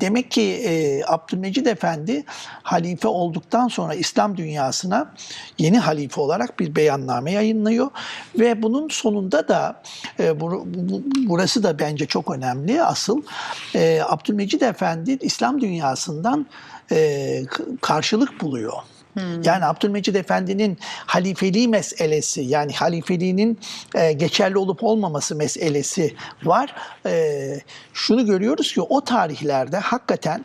demek ki e, Abdülmecid Efendi halife olduktan sonra İslam dünyasına yeni halife olarak bir beyanname yayınlıyor ve bunun sonunda da e, bu, bu- burası da bence çok önemli asıl e, Abdülmecid Efendi İslam dünyasından e, karşılık buluyor. Yani Abdülmecid Efendi'nin halifeliği meselesi yani halifeliğinin e, geçerli olup olmaması meselesi var. E, şunu görüyoruz ki o tarihlerde hakikaten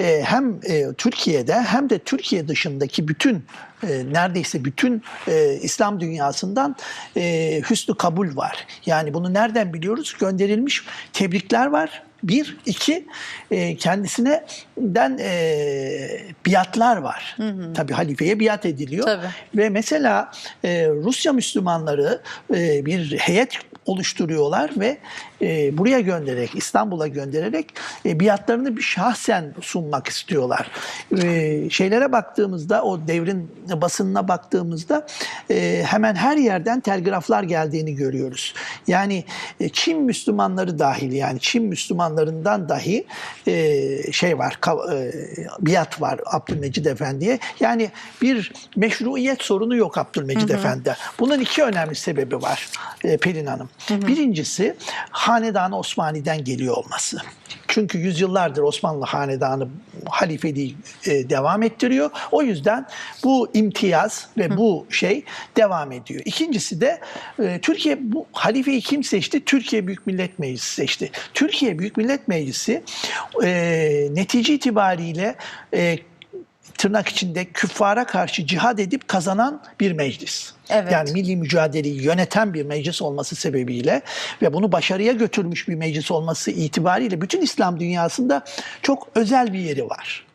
e, hem e, Türkiye'de hem de Türkiye dışındaki bütün e, neredeyse bütün e, İslam dünyasından e, hüsnü kabul var. Yani bunu nereden biliyoruz? Gönderilmiş tebrikler var. Bir, iki, e, kendisine den e, biatlar var. Tabii halifeye biat ediliyor. Tabii. Ve mesela e, Rusya Müslümanları e, bir heyet oluşturuyorlar ve e, buraya göndererek, İstanbul'a göndererek e, biatlarını bir şahsen sunmak istiyorlar. E, şeylere baktığımızda, o devrin basınına baktığımızda e, hemen her yerden telgraflar geldiğini görüyoruz. Yani e, Çin Müslümanları dahil yani Çin Müslümanlarından dahi e, şey var, ka- e, biat var Abdülmecid Efendi'ye. Yani bir meşruiyet sorunu yok Abdülmecid Efendi'de. Bunun iki önemli sebebi var e, Pelin Hanım. Birincisi Hanedan-ı Osmani'den geliyor olması. Çünkü yüzyıllardır Osmanlı Hanedanı halifeliği e, devam ettiriyor. O yüzden bu imtiyaz ve bu şey devam ediyor. İkincisi de e, Türkiye bu halifeyi kim seçti? Türkiye Büyük Millet Meclisi seçti. Türkiye Büyük Millet Meclisi e, netice itibariyle e, tırnak içinde küffara karşı cihad edip kazanan bir meclis. Evet. Yani milli mücadeleyi yöneten bir meclis olması sebebiyle ve bunu başarıya götürmüş bir meclis olması itibariyle bütün İslam dünyasında çok özel bir yeri var.